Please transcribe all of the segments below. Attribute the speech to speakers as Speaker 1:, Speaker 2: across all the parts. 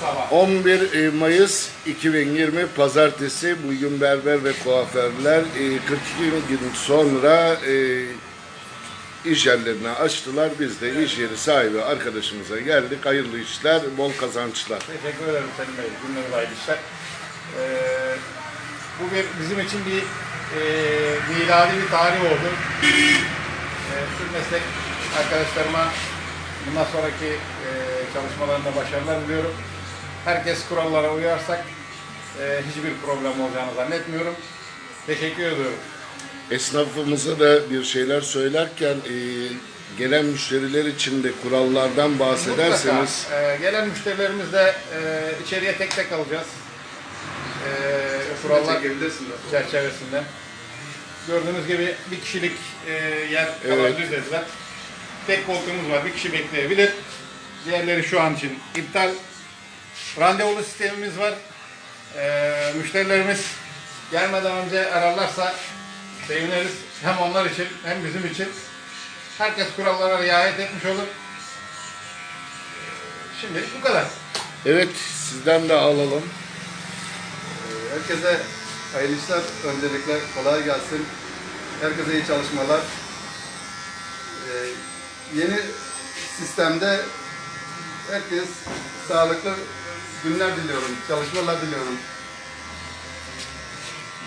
Speaker 1: sabah.
Speaker 2: 11 Mayıs 2020 Pazartesi bugün berber ve kuaförler e, 42 gün sonra e, iş yerlerini açtılar. Biz de iş yeri sahibi arkadaşımıza geldik. Hayırlı işler, bol kazançlar.
Speaker 1: Teşekkür ederim Selim Bey. Günler hayırlı işler. Ee, bu bizim için bir e, miladi bir tarih oldu. E, tüm meslek arkadaşlarıma bundan sonraki e, çalışmalarında başarılar diliyorum. Herkes kurallara uyarsak e, hiçbir problem olacağını zannetmiyorum. Teşekkür ediyorum.
Speaker 2: Esnafımıza da bir şeyler söylerken e, gelen müşteriler için de kurallardan bahsederseniz
Speaker 1: Mutlaka, e, gelen müşterilerimizle e, içeriye tek tek alacağız. E, kurallar çerçevesinde. Gördüğünüz gibi bir kişilik e, yer
Speaker 2: Evet.
Speaker 1: kalabilir dediler. Tek koltuğumuz var, bir kişi bekleyebilir. Diğerleri şu an için iptal. Randevulu sistemimiz var. E, müşterilerimiz gelmeden önce ararlarsa seviniriz. Hem onlar için hem bizim için. Herkes kurallara riayet etmiş olur. Şimdi bu kadar.
Speaker 2: evet sizden de alalım.
Speaker 3: Herkese hayırlı işler. Öncelikle kolay gelsin. Herkese iyi çalışmalar. Ee, yeni sistemde herkes sağlıklı günler diliyorum. Çalışmalar diliyorum.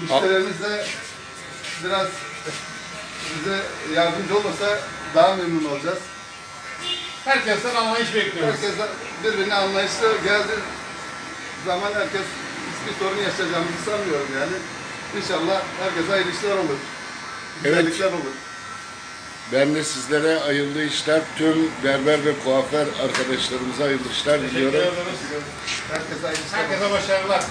Speaker 3: Müşterilerimiz de biraz bize yardımcı olursa daha memnun olacağız.
Speaker 1: Herkesten anlayış bekliyoruz.
Speaker 3: Herkes birbirine anlayışlı geldi zaman herkes hiçbir sorun yaşayacağımızı sanmıyorum yani. İnşallah herkese hayırlı işler olur.
Speaker 2: Evet.
Speaker 3: Güzellikler olur.
Speaker 2: Ben de sizlere hayırlı işler, tüm berber ve kuaför arkadaşlarımıza hayırlı işler diliyorum.
Speaker 3: Herkese
Speaker 1: başarılar.